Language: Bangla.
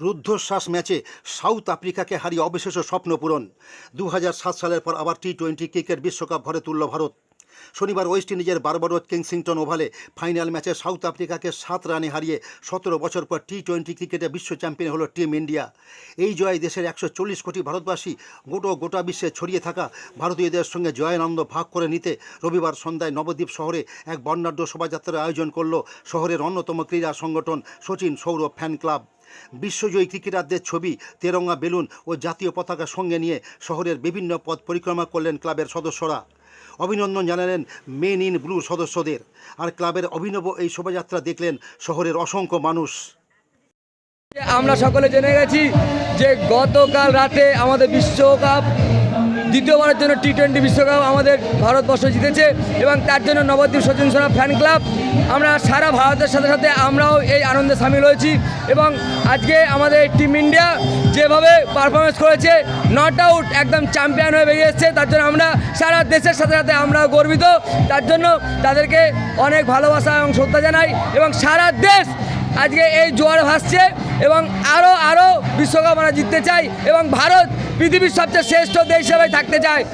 রুদ্ধশ্বাস ম্যাচে সাউথ আফ্রিকাকে হারিয়ে অবিশেষ স্বপ্ন পূরণ। দু সালের পর আবার টি টোয়েন্টি ক্রিকেট বিশ্বকাপ ভরে তুলল ভারত। শনিবার ওয়েস্ট ইন্ডিজের বারবারোত কিংসিংটন ওভালে ফাইনাল ম্যাচে সাউথ আফ্রিকাকে সাত রানে হারিয়ে সতেরো বছর পর টি টোয়েন্টি ক্রিকেটে বিশ্ব চ্যাম্পিয়ন হলো টিম ইন্ডিয়া। এই জয় দেশের একশো চল্লিশ কোটি ভারতবাসী গোটো গোটা বিশ্বে ছড়িয়ে থাকা ভারতীয়দের সঙ্গে জয়ানন্দ ভাগ করে নিতে রবিবার সন্ধ্যায় নবদ্বীপ শহরে এক বর্ণাঢ্য শোভাযাত্রার আয়োজন করল শহরের অন্যতম ক্রীড়া সংগঠন সচিন সৌরভ ফ্যান ক্লাব। বিশ্বজয়ী ক্রিকেটারদের ছবি, তেরঙ্গা বেলুন ও জাতীয় পতাকা সঙ্গে নিয়ে শহরের বিভিন্ন পথ পরিক্রমা করলেন ক্লাবের সদস্যরা। অভিনন্দন জানালেন মেন ইন ব্লু সদস্যদের। আর ক্লাবের অভিনব এই শোভাযাত্রা দেখলেন শহরের অসংখ্য মানুষ। আমরা সকলে জেনে গেছি যে গতকাল রাতে আমাদের বিশ্বকাপ দ্বিতীয়বারের জন্য টি টোয়েন্টি বিশ্বকাপ আমাদের ভারতবর্ষ জিতেছে এবং তার জন্য নবদ্বীপ সচিন সোনা ফ্যান ক্লাব আমরা সারা ভারতের সাথে সাথে আমরাও এই আনন্দে সামিল হয়েছি এবং আজকে আমাদের টিম ইন্ডিয়া যেভাবে পারফরমেন্স করেছে নট আউট একদম চ্যাম্পিয়ন হয়ে বেরিয়ে এসছে। তার জন্য আমরা সারা দেশের সাথে সাথে আমরাও গর্বিত। তার জন্য তাদেরকে অনেক ভালোবাসা এবং শ্রদ্ধা জানাই এবং সারা দেশ আজকে এই জোয়ার ভাসছে এবং আরও আরও বিশ্বকাপ আমরা জিততে চাই এবং ভারত পৃথিবীর সবচেয়ে শ্রেষ্ঠ দেশ হিসেবে থাকতে চায়।